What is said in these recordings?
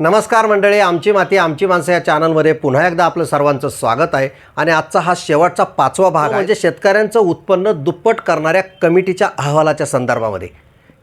नमस्कार मंडळी आमची माती आमची माणसं या चॅनलमध्ये पुन्हा एकदा आपलं सर्वांचं स्वागत आहे. आणि आजचा हा शेवटचा पाचवा भाग आहे. हो, म्हणजे शेतकऱ्यांचं उत्पन्न दुप्पट करणाऱ्या कमिटीच्या अहवालाच्या संदर्भामध्ये.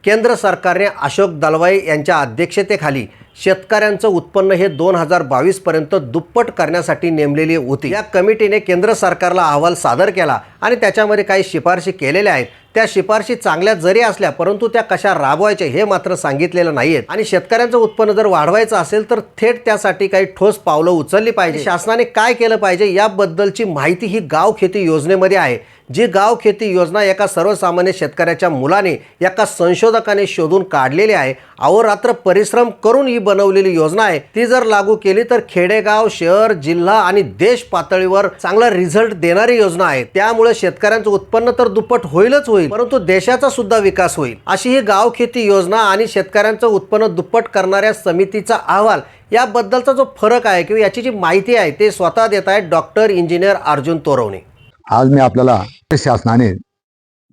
केंद्र सरकारने अशोक दलवाई यांच्या अध्यक्षतेखाली शेतकऱ्यांचं उत्पन्न हे दोन हजार बावीसपर्यंत दुप्पट करण्यासाठी नेमलेली होती. या कमिटीने केंद्र सरकारला अहवाल सादर केला आणि त्याच्यामध्ये काही शिफारशी केलेल्या आहेत. त्या शिफारशी चांगल्या जरी असल्या परंतु त्या कशा राबवायच्या हे मात्र सांगितलेलं नाहीये आणि शेतकऱ्यांचं उत्पन्न जर वाढवायचं असेल तर थेट त्यासाठी काही ठोस पावलं उचलली पाहिजे. शासनाने काय केलं पाहिजे? याबद्दलची माहिती ही गाव खेती योजनेमध्ये आहे. जी गाव खेती योजना एका सर्वसामान्य शेतकऱ्याच्या मुलाने एका संशोधकाने शोधून काढलेली आहे अहोरात्र परिश्रम करून ही बनवलेली योजना आहे. ती जर लागू केली तर खेडेगाव शहर जिल्हा आणि देश पातळीवर चांगला रिझल्ट देणारी योजना आहे. त्यामुळे शेतकऱ्यांचं उत्पन्न तर दुप्पट होईलच होईल परंतु देशाचा सुद्धा विकास होईल. अशी ही गाव खेती योजना आणि शेतकऱ्यांचं उत्पन्न दुप्पट करणाऱ्या समितीचा अहवाल याबद्दलचा जो फरक आहे किंवा याची जी माहिती आहे ते स्वतः देत आहेत डॉक्टर इंजिनियर अर्जुन तोरवणे. आज मी आपल्याला शासनाने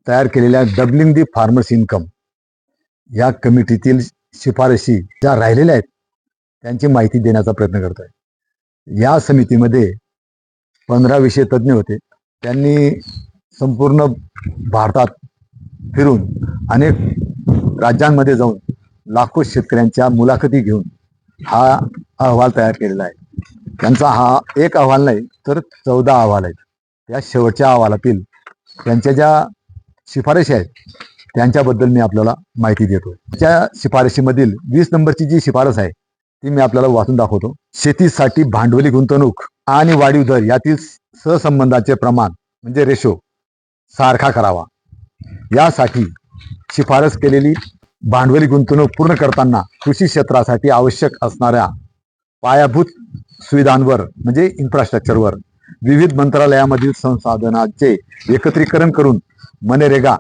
तयार केलेल्या डबलिंग दी फार्मर्स इन्कम या कमिटीतील शिफारशी ज्या राहिलेल्या आहेत त्यांची माहिती देण्याचा प्रयत्न करत आहे या समितीमध्ये पंधरा विषय तज्ज्ञ होते. त्यांनी संपूर्ण भारतात फिरून अनेक राज्यांमध्ये जाऊन लाखो शेतकऱ्यांच्या मुलाखती घेऊन हा अहवाल तयार केलेला आहे. त्यांचा हा एक अहवाल नाही तर चौदा अहवाल आहेत. या शेवटच्या अहवालातील त्यांच्या ज्या शिफारशी आहेत त्यांच्याबद्दल मी आपल्याला माहिती देतो त्या शिफारशीमधील वीस नंबरची जी शिफारस आहे ती मी आपल्याला वाचून दाखवतो. शेतीसाठी भांडवली गुंतवणूक आणि वाढीव दर यातील सहसंबंधाचे प्रमाण म्हणजे रेशो सारखा करावा. यासाठी शिफारस केलेली भांडवली गुंतवणूक पूर्ण करताना कृषी क्षेत्रासाठी आवश्यक असणाऱ्या पायाभूत सुविधांवर म्हणजे इन्फ्रास्ट्रक्चरवर विविध मंत्रालयामधील संसाधनांचे एकत्रीकरण करून मनरेगा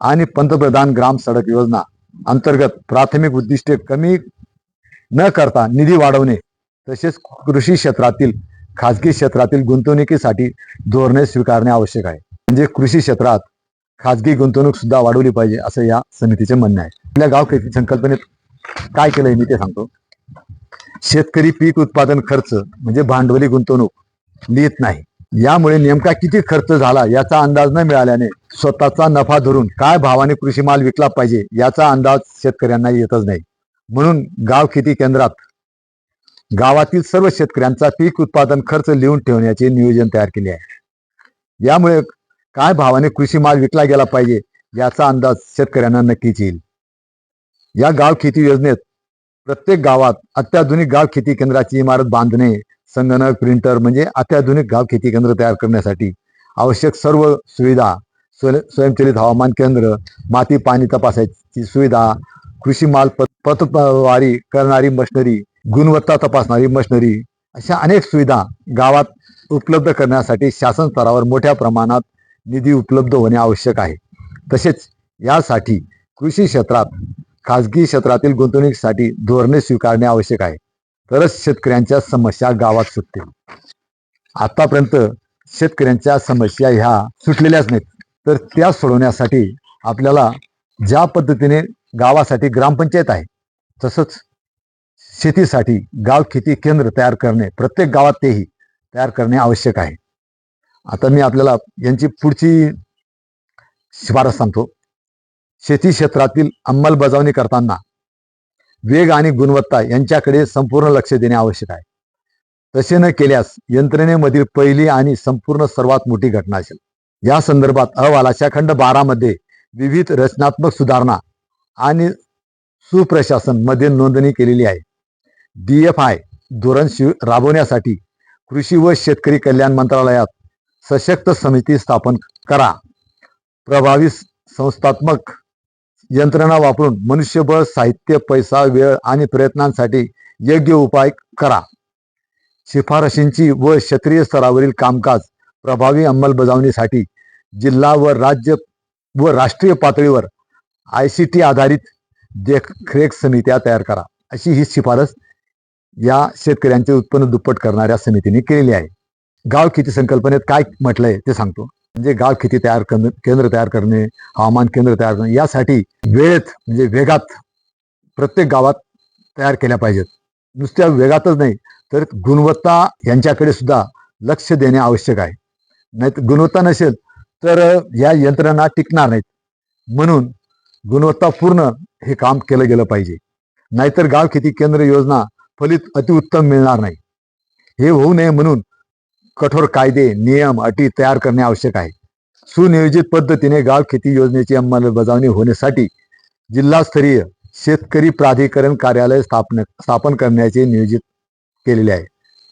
आणि पंतप्रधान ग्राम सडक योजना अंतर्गत प्राथमिक उद्दिष्टे कमी न करता निधी वाढवणे तसेच कृषी क्षेत्रातील खाजगी क्षेत्रातील गुंतवणुकीसाठी धोरणे स्वीकारणे आवश्यक आहे. म्हणजे कृषी क्षेत्रात खाजगी गुंतवणूक सुद्धा वाढवली पाहिजे असं या समितीचे म्हणणं आहे. आपल्या गाव खेती संकल्पनेत काय केलंय मी ते सांगतो. शेतकरी पीक उत्पादन खर्च म्हणजे भांडवली गुंतवणूक लिहित नाही. यामुळे नेमका किती खर्च झाला याचा अंदाज न मिळाल्याने स्वतःचा नफा धरून काय भावाने कृषी माल विकला पाहिजे याचा अंदाज शेतकऱ्यांना येतच नाही. म्हणून गाव खेती केंद्रात? गावातील सर्व शेतकऱ्यांचा पीक उत्पादन खर्च लिहून ठेवण्याचे नियोजन तयार केले आहे. यामुळे काय भावाने कृषी माल विकला गेला पाहिजे याचा अंदाज शेतकऱ्यांना नक्कीच येईल. या गाव खेती योजनेत? प्रत्येक गावात अत्याधुनिक गाव खेती केंद्राची इमारत बांधणे संगणक प्रिंटर म्हणजे अत्याधुनिक गाव खेती केंद्र तयार करण्यासाठी आवश्यक सर्व सुविधा स्वयंचलित हवामान केंद्र माती पाणी तपासायची सुविधा कृषी माल पतवारी करणारी मशिनरी गुणवत्ता तपासणारी मशिनरी अशा अनेक सुविधा गावात उपलब्ध करण्यासाठी शासन स्तरावर मोठ्या प्रमाणात निधी उपलब्ध होणे आवश्यक आहे. तसेच यासाठी कृषी क्षेत्रात खाजगी क्षेत्रातील गुंतवणुकीसाठी धोरणे स्वीकारणे आवश्यक आहे. तरच शेतकऱ्यांच्या समस्या गावात सुटतील. आतापर्यंत शेतकऱ्यांच्या समस्या ह्या सुटलेल्याच नाहीत. तर त्या सोडवण्यासाठी आपल्याला ज्या पद्धतीने गावासाठी ग्रामपंचायत आहे तसंच शेतीसाठी गाव खेती केंद्र तयार करणे प्रत्येक गावात तेही तयार करणे आवश्यक आहे. आता मी आपल्याला यांची पुढची शिफारस सांगतो. शेती क्षेत्रातील अंमलबजावणी करताना वेग आणि गुणवत्ता यांच्याकडे संपूर्ण लक्ष देणे आवश्यक आहे. तसे न केल्यास यंत्रणेमधील पहिली आणि संपूर्ण सर्वात मोठी घटना असेल. या संदर्भात अहवालाच्या खंड बारामध्ये विविध रचनात्मक सुधारणा आणि सुप्रशासनमध्ये नोंदणी केलेली आहे. डी एफ आय धोरण शिव राबवण्यासाठी कृषी व शेतकरी कल्याण मंत्रालयात सशक्त समिती स्थापन करा. प्रभावी संस्थात्मक यंत्रणा वापरून मनुष्यबळ साहित्य पैसा वेळ आणि प्रयत्नांसाठी योग्य उपाय करा. शिफारशींची व क्षेत्रीय स्तरावरील कामकाज प्रभावी अंमलबजावणीसाठी जिल्हा व राज्य व राष्ट्रीय पातळीवर आय सी टी आधारित देखरेख समित्या तयार करा. अशी ही शिफारस या शेतकऱ्यांचे उत्पन्न दुप्पट करणाऱ्या समितीने केलेली आहे. गाव किती संकल्पनेत काय म्हटलंय ते सांगतो. म्हणजे गाव किती तयार करणे केंद्र तयार करणे हवामान केंद्र तयार करणे यासाठी वेळेत म्हणजे वेगात प्रत्येक गावात तयार केल्या पाहिजेत. नुसत्या वेगातच नाही तर गुणवत्ता यांच्याकडे सुद्धा लक्ष देणे आवश्यक आहे. नाही गुणवत्ता नसेल तर या यंत्रणा टिकणार नाहीत. म्हणून गुणवत्तापूर्ण हे काम केलं गेलं पाहिजे. नाहीतर गाव खेती केंद्र योजना फलित अतिउत्तम मिळणार नाही. हे होऊ नये म्हणून कठोर कायदे नियम अटी तयार करणे आवश्यक आहे. सुनियोजित पद्धतीने गाव खेती योजनेची अंमलबजावणी होण्यासाठी जिल्हास्तरीय शेतकरी प्राधिकरण कार्यालय स्थापन स्थापन करण्याचे नियोजित केलेले आहे.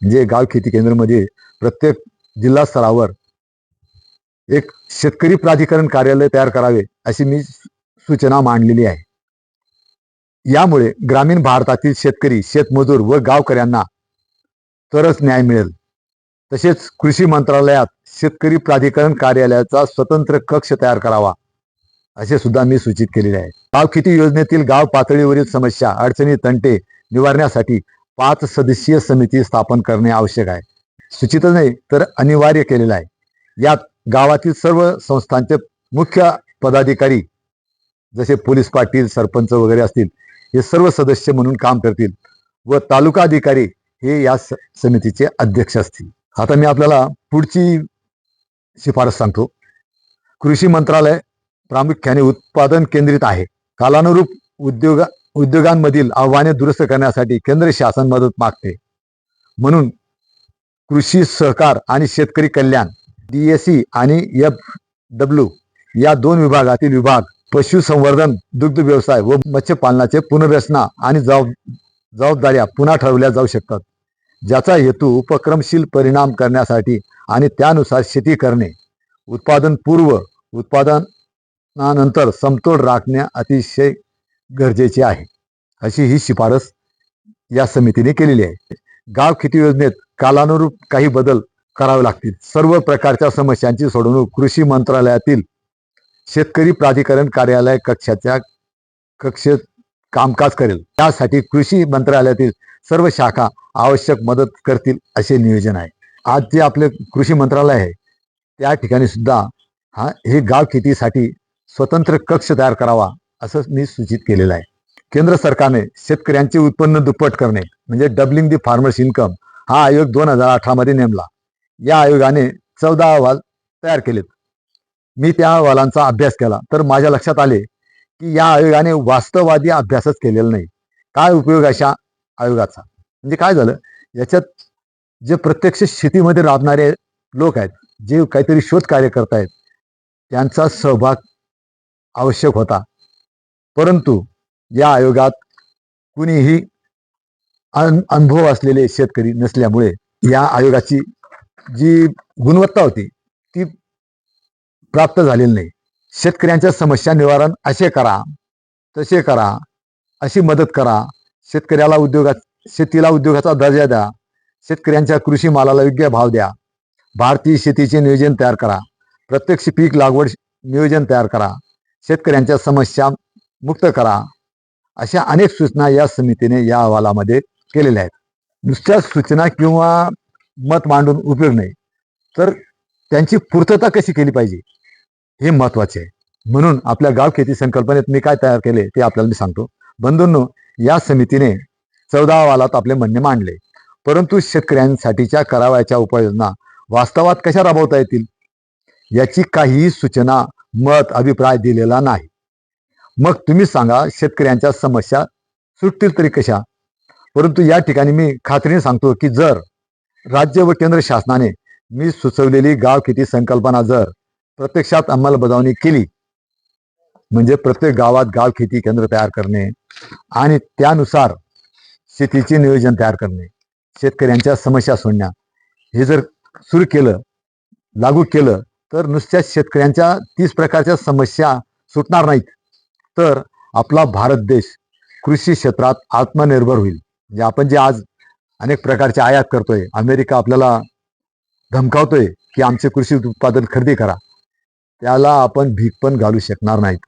म्हणजे गाव खेती केंद्रमध्ये प्रत्येक जिल्हा स्तरावर एक शेतकरी प्राधिकरण कार्यालय तयार करावे अशी मी सूचना मांडलेली आहे. यामुळे ग्रामीण भारतातील शेतकरी शेतमजूर व गावकऱ्यांना तरच न्याय मिळेल. तसेच कृषी मंत्रालयात शेतकरी प्राधिकरण कार्यालयाचा स्वतंत्र कक्ष तयार करावा असे सुद्धा मी सूचित केलेले आहे. गाव किती योजनेतील गाव पातळीवरील समस्या अडचणी तंटे निवारण्यासाठी पाच सदस्यीय समिती स्थापन करणे आवश्यक आहे. सूचित नाही तर अनिवार्य केलेलं आहे. यात गावातील सर्व संस्थांचे मुख्य पदाधिकारी जसे पोलीस पाटील सरपंच वगैरे असतील हे सर्व सदस्य म्हणून काम करतील व तालुका अधिकारी हे या स- समितीचे अध्यक्ष असतील. आता मी आपल्याला पुढची शिफारस सांगतो. कृषी मंत्रालय प्रामुख्याने उत्पादन केंद्रित आहे. कालानुरूप उद्योग उद्योगांमधील आव्हाने दुरुस्त करण्यासाठी केंद्र शासन मदत मागते. म्हणून कृषी सहकार आणि शेतकरी कल्याण डीएसी आणि एफ डब्ल्यू या दोन विभागातील विभाग पशुसंवर्धन दुग्ध व्यवसाय व मत्स्यपालनाचे पुनर्रचना आणि जबाब जबाबदाऱ्या पुन्हा ठरवल्या जाऊ शकतात. ज्याचा हेतू उपक्रमशील परिणाम करण्यासाठी आणि त्यानुसार शेती करणे. उत्पादन पूर्व उत्पादनानंतर समतोल राखणे अतिशय गरजेचे आहे. अशी ही शिफारस या समितीने केलेली आहे. गाव खेती योजनेत कालानुरूप काही बदल करावे लागतील. सर्व प्रकारच्या समस्यांची सोडवणूक कृषी मंत्रालयातील शेतकरी प्राधिकरण कार्यालय कक्षाच्या कक्षेत कामकाज करेल. त्यासाठी कृषी मंत्रालयातील सर्व शाखा आवश्यक मदत करतील असे नियोजन आहे. आज जे आपले कृषी मंत्रालय आहे त्या ठिकाणी सुद्धा हा हे गाव शेतीसाठी स्वतंत्र कक्ष तयार करावा असं मी सूचित केलेलं आहे. केंद्र सरकारने शेतकऱ्यांचे उत्पन्न दुप्पट करणे म्हणजे डबलिंग दी फार्मर्स इन्कम हा आयोग दोन हजार अठरा मध्ये नेमला. या आयोगाने चौदा अहवाल तयार केलेत. मी त्या अहवालांचा अभ्यास केला तर माझ्या लक्षात आले की या आयोगाने वास्तववादी अभ्यासच केलेला नाही. काय उपयोग अशा आयोगाचा. म्हणजे काय झालं? याच्यात जे प्रत्यक्ष शेतीमध्ये राबणारे लोक आहेत जे काहीतरी शोध कार्य करतायत त्यांचा सहभाग आवश्यक होता. परंतु या आयोगात कुणीही अन अनुभव असलेले शेतकरी नसल्यामुळे या आयोगाची जी गुणवत्ता होती ती प्राप्त झालेली नाही. शेतकऱ्यांच्या समस्या निवारण असे करा तसे करा अशी मदत करा शेतकऱ्याला उद्योगात शेतीला उद्योगाचा दर्जा द्या. शेतकऱ्यांच्या कृषी मालाला योग्य भाव द्या. भारतीय शेतीचे नियोजन तयार करा. प्रत्यक्ष पीक लागवड नियोजन तयार करा. शेतकऱ्यांच्या समस्या मुक्त करा. अशा अनेक सूचना या समितीने या अहवालामध्ये केलेल्या आहेत. नुसत्या सूचना किंवा मत मांडून उपयोग नाही. तर त्यांची पूर्तता कशी केली पाहिजे? हे महत्त्वाचे आहे. म्हणून आपल्या गाव खेती संकल्पनेत मी काय तयार केले ते आपल्याला मी सांगतो. बंधूंनो या समितीने चौदा वालात आपले म्हणणे मांडले. परंतु शेतकऱ्यांसाठीच्या करावयाच्या उपाययोजना वास्तवात कशा राबवता येतील? याची काहीही सूचना मत अभिप्राय दिलेला नाही. मग तुम्ही सांगा शेतकऱ्यांच्या समस्या सुटतील तरी कशा? परंतु या ठिकाणी मी खात्रीने सांगतो की जर राज्य व केंद्र शासनाने मी सुचवलेली गाव किती संकल्पना जर प्रत्यक्षात अंमलबजावणी केली म्हणजे प्रत्येक गावात गाव खेती केंद्र तयार करणे आणि त्यानुसार शेतीचे नियोजन तयार करणे शेतकऱ्यांच्या समस्या सोडण्या. हे जर सुरू केलं लागू केलं तर नुसत्या शेतकऱ्यांच्या तीस प्रकारच्या समस्या सुटणार नाहीत. तर आपला भारत देश कृषी क्षेत्रात आत्मनिर्भर होईल. म्हणजे आपण जे आज अनेक प्रकारचे आयात करतोय अमेरिका आपल्याला धमकावतोय की आमचे कृषी उत्पादन खरेदी करा. त्याला आपण भीक पण घालू शकणार नाहीत.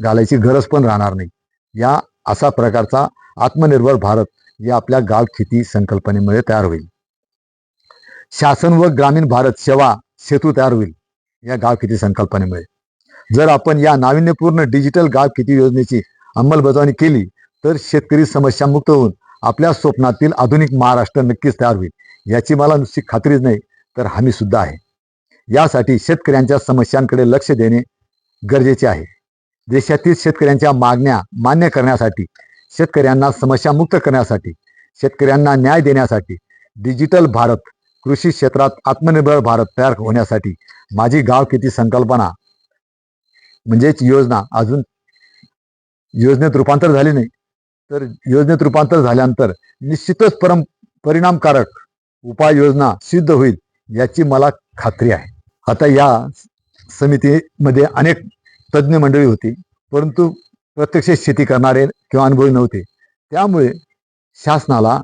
घालायची गरज पण राहणार नाही. या असा प्रकारचा आत्मनिर्भर भारत या आपल्या गाव खेती संकल्पनेमुळे तयार होईल. शासन व ग्रामीण भारत सेवा सेतू तयार होईल या गाव खेती संकल्पनेमुळे. जर आपण या नाविन्यपूर्ण डिजिटल गाव खेती योजनेची अंमलबजावणी केली तर शेतकरी समस्या मुक्त होऊन आपल्या स्वप्नातील आधुनिक महाराष्ट्र नक्कीच तयार होईल याची मला नुसती खात्रीच नाही तर हमी सुद्धा आहे. यासाठी शेतकऱ्यांच्या समस्यांकडे लक्ष देणे गरजेचे आहे. देशातील शेतकऱ्यांच्या मागण्या मान्य करण्यासाठी शेतकऱ्यांना समस्यामुक्त करण्यासाठी शेतकऱ्यांना न्याय देण्यासाठी डिजिटल भारत कृषी क्षेत्रात आत्मनिर्भर भारत तयार होण्यासाठी माझी गाव किती संकल्पना म्हणजेच योजना अजून योजनेत रूपांतर झाले नाही. तर योजनेत रूपांतर झाल्यानंतर निश्चितच परम परिणामकारक उपाययोजना सिद्ध होईल याची मला खात्री आहे. आता या समितीमध्ये अनेक तज्ज्ञ मंडळी होती. परंतु प्रत्यक्ष शेती करणारे किंवा अनुभवी नव्हते. त्यामुळे शासनाला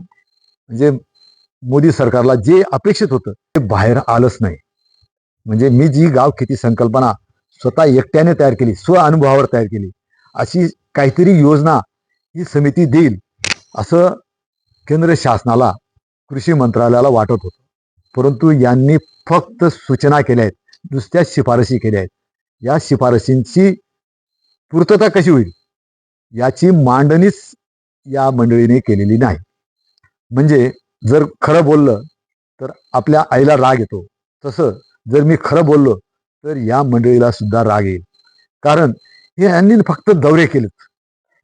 म्हणजे मोदी सरकारला जे अपेक्षित होतं ते बाहेर आलंच नाही. म्हणजे मी जी गाव खेती संकल्पना स्वतः एकट्याने तयार केली स्व अनुभवावर तयार केली अशी काहीतरी योजना ही समिती देईल असं केंद्र शासनाला कृषी मंत्रालयाला वाटत होतं. परंतु यांनी फक्त सूचना केल्या आहेत नुसत्या शिफारशी केल्या आहेत. या शिफारशींची पूर्तता कशी होईल? याची मांडणीच या मंडळीने केलेली नाही. म्हणजे जर खरं बोललं तर आपल्या आईला राग येतो. तसं जर मी खरं बोललो तर या मंडळीला सुद्धा राग येईल. कारण हे यांनी फक्त दौरे केलेत.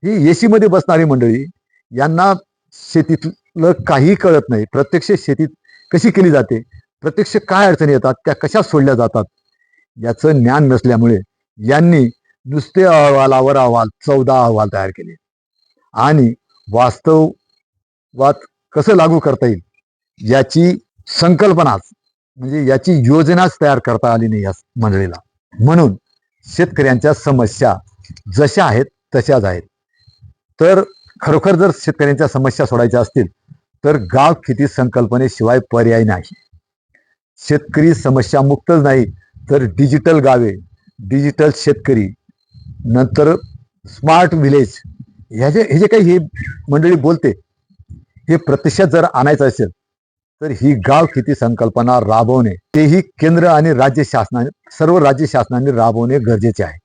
ही एसीमध्ये बसणारी मंडळी यांना शेतीतलं काही कळत नाही. प्रत्यक्ष शेतीत कशी केली जाते? प्रत्यक्ष काय अडचणी येतात? त्या कशा सोडल्या जातात? याचं ज्ञान नसल्यामुळे यांनी नुसते अहवालावर अहवाल चौदा अहवाल तयार केले. आणि वास्तवात कसं लागू करता येईल? याची संकल्पनाच म्हणजे याची योजनाच तयार करता आली नाही या मंडळीला. म्हणून शेतकऱ्यांच्या समस्या जशा आहेत तशाच आहेत. तर खरोखर जर शेतकऱ्यांच्या समस्या सोडायच्या असतील तर गाव किती संकल्पनेशिवाय पर्याय नाही. शेतकरी समस्या मुक्तच नाही तर डिजिटल गावे डिजिटल शेतकरी नंतर स्मार्ट विलेज ह्याचे हे जे काही ही मंडळी बोलते हे प्रत्यक्षात जर आणायचं असेल तर ही गाव किती संकल्पना राबवणे तेही केंद्र आणि राज्य शासनाने सर्व राज्य शासनाने राबवणे गरजेचे आहे.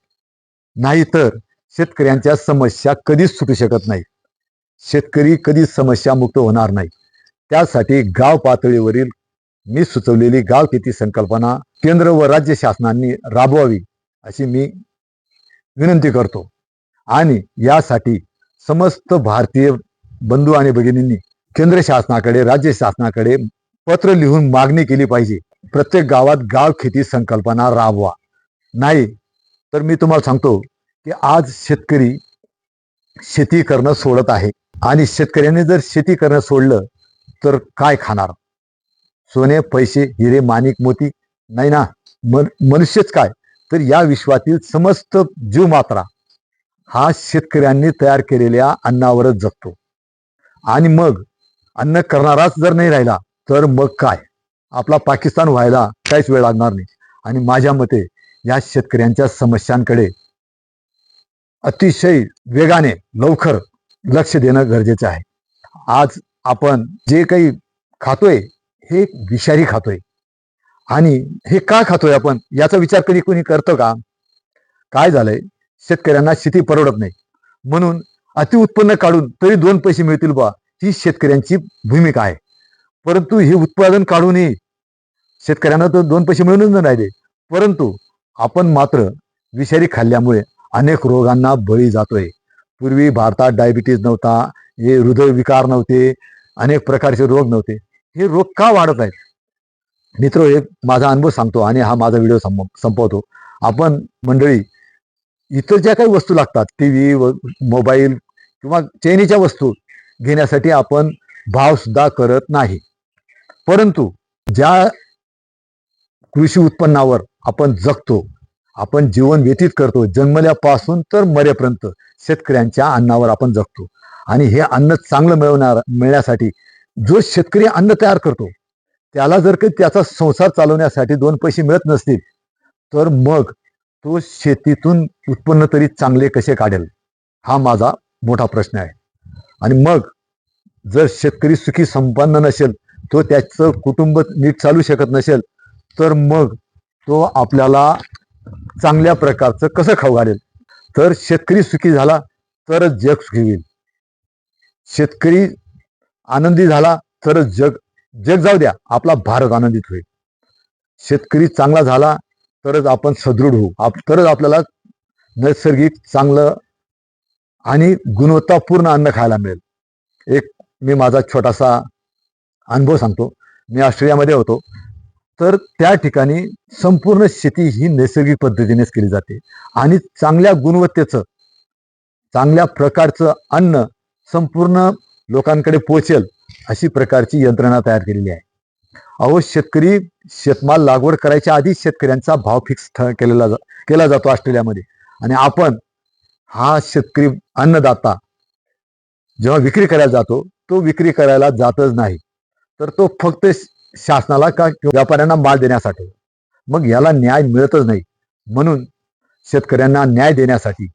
नाहीतर शेतकऱ्यांच्या समस्या कधीच सुटू शकत नाही शेतकरी कधीच समस्या मुक्त होणार नाही त्यासाठी गाव पातळीवरील मी सुचवलेली गाव किती संकल्पना केंद्र व राज्य शासनांनी राबवावी अशी मी विनंती करतो. आणि यासाठी समस्त भारतीय बंधू आणि भगिनींनी केंद्र शासनाकडे राज्य शासनाकडे पत्र लिहून मागणी केली पाहिजे. प्रत्येक गावात गाव खेती संकल्पना राबवा. नाही तर मी तुम्हाला सांगतो की आज शेतकरी शेती करणं सोडत आहे. आणि शेतकऱ्याने जर शेती करणं सोडलं तर काय खाणार? सोने पैसे हिरे माणिक मोती नाही ना? मन मनुष्यच काय? तर या विश्वातील समस्त जीव मात्रा हा शेतकऱ्यांनी तयार केलेल्या अन्नावरच जगतो. आणि मग अन्न करणाराच जर नाही राहिला तर मग काय? आपला पाकिस्तान व्हायला काहीच वेळ लागणार नाही. आणि माझ्या मते या शेतकऱ्यांच्या समस्यांकडे अतिशय वेगाने लवकर लक्ष देणं गरजेचं आहे. आज आपण जे काही खातोय हे विषारी खातोय. आणि हे का खातोय आपण? याचा विचार कधी कोणी करतो का? काय झालंय? शेतकऱ्यांना शेती परवडत नाही. म्हणून अतिउत्पन्न काढून तरी दोन पैसे मिळतील बा ही शेतकऱ्यांची भूमिका आहे. परंतु हे उत्पादन काढूनही शेतकऱ्यांना तर दोन पैसे मिळूनच नाही राहिले. परंतु आपण मात्र विषारी खाल्ल्यामुळे अनेक रोगांना बळी जातोय. पूर्वी भारतात डायबिटीज नव्हता हे हृदयविकार नव्हते अनेक प्रकारचे रोग नव्हते. हे रोग का वाढत आहेत? मित्र एक माझा अनुभव सांगतो आणि हा माझा व्हिडिओ संप संपवतो. आपण मंडळी इतर ज्या काही वस्तू लागतात टी व्ही मोबाईल किंवा चैनीच्या वस्तू घेण्यासाठी आपण भाव सुद्धा करत नाही. परंतु ज्या कृषी उत्पन्नावर आपण जगतो आपण जीवन व्यतीत करतो जन्मल्यापासून तर मरेपर्यंत शेतकऱ्यांच्या अन्नावर आपण जगतो. आणि हे अन्न चांगलं मिळवणार मिळण्यासाठी जो शेतकरी अन्न तयार करतो त्याला जर काही त्याचा संसार चालवण्यासाठी दोन पैसे मिळत नसतील तर मग तो शेतीतून उत्पन्न तरी चांगले कसे काढेल? हा माझा मोठा प्रश्न आहे. आणि मग जर शेतकरी सुखी संपन्न नसेल तो त्याचं कुटुंब नीट चालू शकत नसेल तर मग तो आपल्याला चांगल्या प्रकारचं कसं खाऊ घालेल? तर शेतकरी सुखी झाला तरच जग सुखी होईल. शेतकरी आनंदी झाला तरच जग जग जाऊ द्या आपला भारत आनंदित होईल. शेतकरी चांगला झाला तरच आपण सदृढ होऊ. आप तरच आपल्याला नैसर्गिक चांगलं आणि गुणवत्तापूर्ण अन्न खायला मिळेल. एक मी माझा छोटासा अनुभव सांगतो. मी ऑस्ट्रेलियामध्ये होतो. तर त्या ठिकाणी संपूर्ण शेती ही नैसर्गिक पद्धतीनेच केली जाते. आणि चांगल्या गुणवत्तेचं चांगल्या प्रकारचं अन्न संपूर्ण लोकांकडे पोचेल अशी प्रकारची यंत्रणा तयार केलेली आहे. अहो शेतकरी शेतमाल लागवड करायच्या आधी शेतकऱ्यांचा भाव फिक्स केलेला जा केला जातो ऑस्ट्रेलियामध्ये. आणि आपण हा शेतकरी अन्नदाता जेव्हा विक्री करायला जातो तो विक्री करायला जातच नाही. तर तो फक्त शासनाला का व्यापाऱ्यांना माल देण्यासाठी? मग याला न्याय मिळतच नाही. म्हणून शेतकऱ्यांना न्याय देण्यासाठी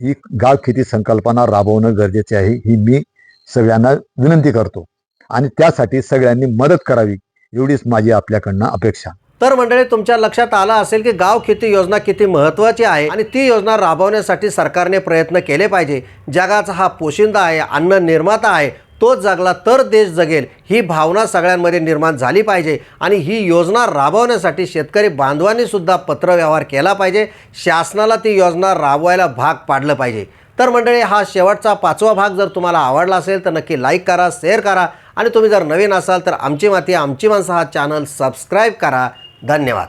ही गाव खेती संकल्पना राबवणं गरजेचे आहे ही मी सगळ्यांना विनंती करतो. आणि त्यासाठी सगळ्यांनी मदत करावी एवढीच माझी आपल्याकडनं अपेक्षा. तर मंडळी तुमच्या लक्षात आलं असेल की गाव खेती योजना किती महत्त्वाची आहे आणि ती योजना राबवण्यासाठी सरकारने प्रयत्न केले पाहिजे. जगाचा हा पोशिंदा आहे अन्न निर्माता आहे तोच जगला तर देश जगेल ही भावना सगळ्यांमध्ये निर्माण झाली पाहिजे. आणि ही योजना राबवण्यासाठी शेतकरी बांधवांनी सुद्धा पत्रव्यवहार केला पाहिजे. शासनाला ती योजना राबवायला भाग पाडलं पाहिजे. तर मंडळी हा शेवटचा पाचवा भाग जर तुम्हाला आवडला असेल तर नक्की लाईक करा शेअर करा. आणि तुम्ही जर नवीन असाल तर आमची माती आमची माणसं हा चॅनल सबस्क्राईब करा. धन्यवाद.